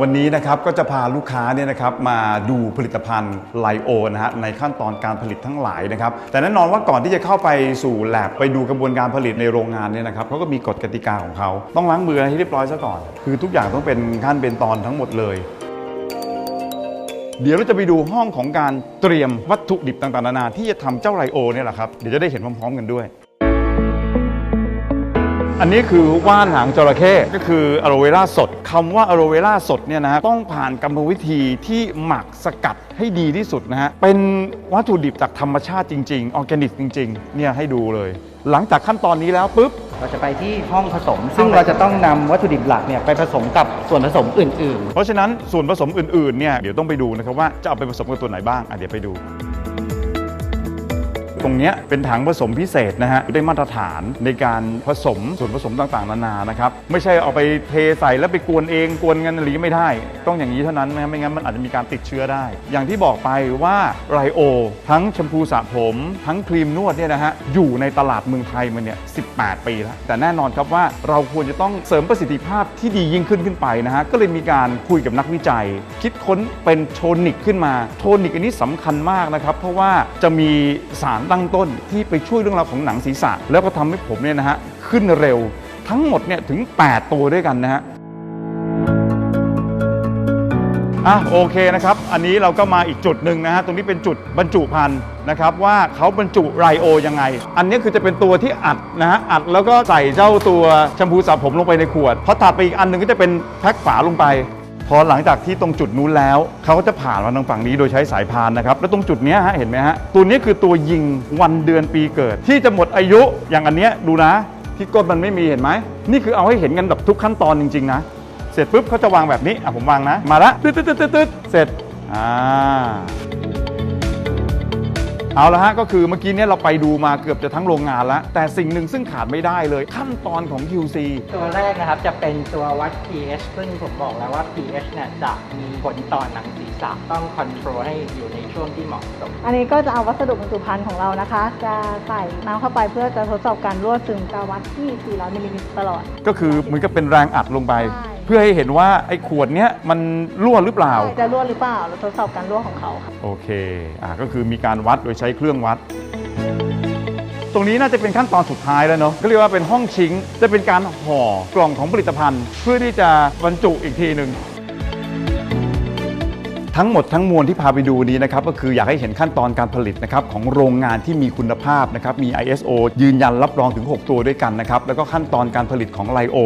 วันนี้นะครับก็จะพาลูกค้าเนี่ยนะครับมาดูผลิตภัณฑ์ไลโอนะฮะในขั้นตอนการผลิตทั้งหลายนะครับแต่แน่นอนว่าก่อนที่จะเข้าไปสู่แลบไปดูกระบวนการผลิตในโรงงานเนี่ยนะครับเขาก็มีกฎกติกาของเขาต้องล้างมือให้เรียบร้อยซะก่อน คือทุกอย่างต้องเป็นขั้นเป็นตอนทั้งหมดเลย เดี๋ยวเราจะไปดูห้องของการเตรียมวัตถุดิบต่างๆนานาที่จะทำเจ้าไลโอเนี่ยแหละครับเดี๋ยวจะได้เห็นพร้อมๆกันด้วย อันนี้คือว่านหางจระเข้ก็คืออะโรเวราสดคำว่าอะโรเวราสดเนี่ยนะฮะต้องผ่านกรรมวิธีที่หมักสกัดให้ดีที่สุดนะฮะเป็นวัตถุดิบจากธรรมชาติจริงๆออร์แกนิกจริงๆเนี่ยให้ดูเลย หลังจากขั้นตอนนี้แล้วปุ๊บ เราจะไปที่ห้องผสม ซึ่งเราจะต้องนำวัตถุดิบหลักเนี่ยไปผสมกับส่วนผสมอื่นเพราะฉะนั้นส่วนผสมอื่นๆเนี่ยเดี๋ยวต้องไปดูนะครับว่าจะเอาไปผสมกับตัวไหนบ้างอะเดี๋ยวไปดู ตรงเนี้เป็นถังผสมพิเศษนะฮะได้มาตรฐานในการผสมส่วนผสมต่างๆ นานานะครับไม่ใช่เอาไปเทใส่แล้วไปกวนเองกวนกันอะไรอไม่ได้ ต้องอย่างนี้เท่านั้นนะไม่งั้นมันอาจจะมีการติดเชื้อได้ อย่างที่บอกไปว่าไรโอ ทั้งแชมพูสระผม ทั้งครีมนวดเนี่ยนะฮะอยู่ในตลาดเมืองไทยมาเนี่ย18 ปีแล้ว แต่แน่นอนครับว่าเราควรจะต้องเสริมประสิทธิภาพที่ดียิ่งขึ้นขึ้นไปนะฮะก็เลยมีการคุยกับนักวิจัย คิดค้นเป็นโทนิกขึ้นมา โทนิกอันนี้สำคัญมากนะครับเพราะว่าจะมีสารตั้งต้นที่ไปช่วยเรื่องราวของหนังศีรษะ แล้วก็ทำให้ผมเนี่ยนะฮะขึ้นเร็วทั้งหมดเนี่ยถึง 8 ตัวด้วยกันนะฮะอะโอเคนะครับ อันนี้เราก็มาอีกจุดหนึ่งนะฮะ ตรงนี้เป็นจุดบรรจุภัณฑ์นะครับว่าเขาบรรจุไรโอยังไง อันนี้คือจะเป็นตัวที่อัดนะฮะ อัดแล้วก็ใส่เจ้าตัวแชมพูสระผมลงไปในขวด พอถัดไปอีกอันหนึ่งก็จะเป็นแพ็คฝาลงไป พอหลังจากที่ตรงจุดนู้นแล้วเขาก็จะผ่านมาทางฝั่งนี้โดยใช้สายพานนะครับ แล้วตรงจุดเนี้ยฮะเห็นไหมฮะตัวนี้คือตัวยิงวันเดือนปีเกิด ที่จะหมดอายุอย่างอันเนี้ยดูนะ ที่ก้นมันไม่มีเห็นไหมนี่คือเอาให้เห็นกันแบบทุกขั้นตอนจริงๆนะเสร็จปุ๊บเขาจะวางแบบนี้อะผมวางนะ มาละตึ๊ดตึ๊ดตึ๊ดตึ๊ดตึ๊ดเสร็จอ่า เอาละฮะก็คือเมื่อกี้เนี่ยเราไปดูมาเกือบจะทั้งโรงงานแล้ว แต่สิ่งหนึ่งซึ่งขาดไม่ได้เลยขั้นตอนของ QC ๆตัวแรกนะครับจะเป็นตัววัด pH ซึ่งผมบอกแล้วว่า pH เนี่ยจะมีผลต่อหนังศีรษะต้องคอนโทรลให้อยู่ในช่วงที่เหมาะสม อันนี้ก็จะเอาวัสดุบรรจุภัณฑ์ของเรานะคะ จะใส่น้ำเข้าไปเพื่อจะทดสอบการรั่วซึมจะวัดที่ 400มิลลิลิตรตลอด ก็คือเหมือนกับเป็นแรงอัดลงไป ใช่ เพื่อให้เห็นว่าไอ้ขวดเนี้ยมันรั่วหรือเปล่าใช่จะรั่วหรือเปล่าเราทดสอบการรั่วของเขาค่ะโอเคอ่าก็คือมีการวัดโดยใช้เครื่องวัด ตรงนี้น่าจะเป็นขั้นตอนสุดท้ายแล้วเนาะก็เรียกว่าเป็นห้องชิงค์จะเป็นการห่อกล่องของผลิตภัณฑ์ เพื่อที่จะบรรจุอีกทีหนึ่ง ทั้งหมดทั้งมวลที่พาไปดูนี้นะครับก็คืออยากให้เห็นขั้นตอนการผลิตนะครับของโรงงานที่มีคุณภาพนะครับมี ISO ยืนยันรับรองถึง 6 ตัวด้วยกันนะครับแล้วก็ขั้นตอนการผลิตของไลโอ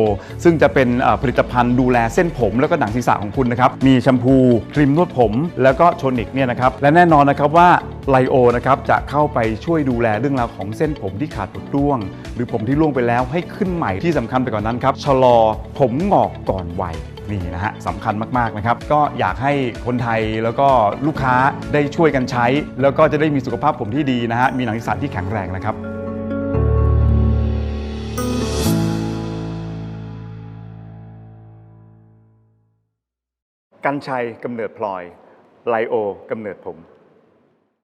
ซึ่งจะเป็นผลิตภัณฑ์ดูแลเส้นผม แล้วก็หนังศีรษะของคุณนะครับมีแชมพูครีมนวดผม แล้วก็โทนิกเนี่ยนะครับและแน่นอนนะครับว่า ไลโอนะครับจะเข้าไปช่วยดูแลเรื่องราวของเส้นผมที่ขาดหดร่วง หรือผมที่ร่วงไปแล้วให้ขึ้นใหม่ที่สำคัญไปกว่านนั้นครับชะลอผมงอกก่อนวัยนี่นะฮะสำคัญมากๆนะครับ ก็อยากให้คนไทยแล้วก็ลูกค้าได้ช่วยกันใช้ แล้วก็จะได้มีสุขภาพผมที่ดีนะฮะมีหนังศีรษะที่แข็งแรงนะครับกัญชัยกำเนิดพลอย ไลโอกำเนิดผม